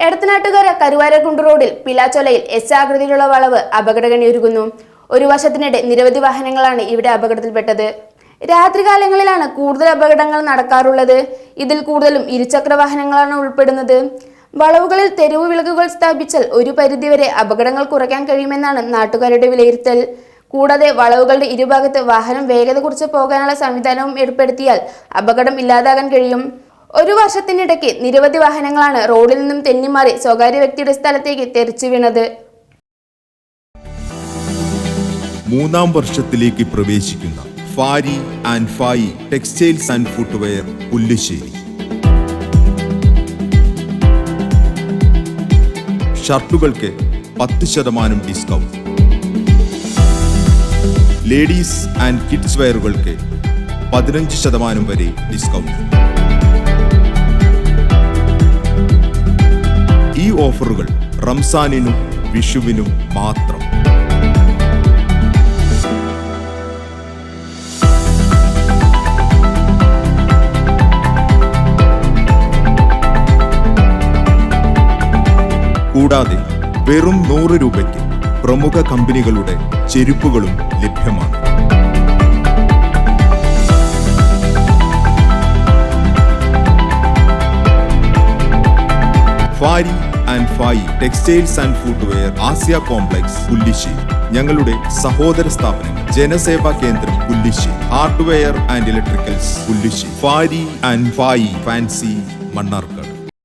കുട്ടനാട്ടുകര കരുവാരക്കുണ്ട് റോഡിൽ പിലാച്ചൊലയിൽ എസ് ആകൃതിയിലുള്ള വളവ് അപകടകണിയൊരുങ്ങുന്നു ഒരു വർഷത്തിനിടെ നിരവധി വാഹനങ്ങളാണ് ഇവിടെ അപകടത്തിൽപ്പെട്ടത്. രാത്രികാലങ്ങളിലാണ് കൂടുതൽ അപകടങ്ങൾ നടക്കാറുള്ളത്. ഇതിൽ കൂടുതലും ഇരുചക്ര വാഹനങ്ങളാണ് ഉൾപ്പെടുന്നത്. വളവുകളിൽ തെരുവ് വിളക്കുകൾ സ്ഥാപിച്ചാൽ ഒരു പരിധിവരെ അപകടങ്ങൾ കുറയ്ക്കാൻ കഴിയുമെന്നാണ് നാട്ടുകാരുടെ വിലയിരുത്തൽ. കൂടാതെ വളവുകളുടെ ഇരുഭാഗത്ത് വാഹനം വേഗത കുറച്ച് പോകാനുള്ള സംവിധാനവും ഏർപ്പെടുത്തിയാൽ അപകടം ഇല്ലാതാകാൻ കഴിയും. ഒരു വർഷത്തിനിടയ്ക്ക് നിരവധി വാഹനങ്ങളാണ് റോഡിൽ നിന്നും തെന്നിമാറി സ്വകാര്യ വ്യക്തിയുടെ സ്ഥലത്തേക്ക് തെറിച്ചു വീണത്. മൂന്നാം വർഷത്തിലേക്ക് പ്രവേശിക്കുന്ന Fari and Fayi textiles and footwear Pullussery. ഷർട്ടുകൾക്ക് പത്ത് ശതമാനം ഡിസ്കൗണ്ട്. ലേഡീസ് ആൻഡ് കിഡ്സ് വെയറുകൾക്ക് പതിനഞ്ച് ശതമാനം വരെ ഡിസ്കൗണ്ട്. റംസാനിനും വിഷുവിനും മാത്രം. കൂടാതെ വെറും നൂറ് രൂപയ്ക്ക് പ്രമുഖ കമ്പനികളുടെ ചെരുപ്പുകളും ലഭ്യമാണ്. Fari and Fayi textiles and footwear Asia complex Pullissery ഞങ്ങളുടെ സഹോദര സ്ഥാപനങ്ങൾ Janaseva Kendram Pullissery hardware and electricals Pullissery Fari and Fayi fancy Mannarkkad.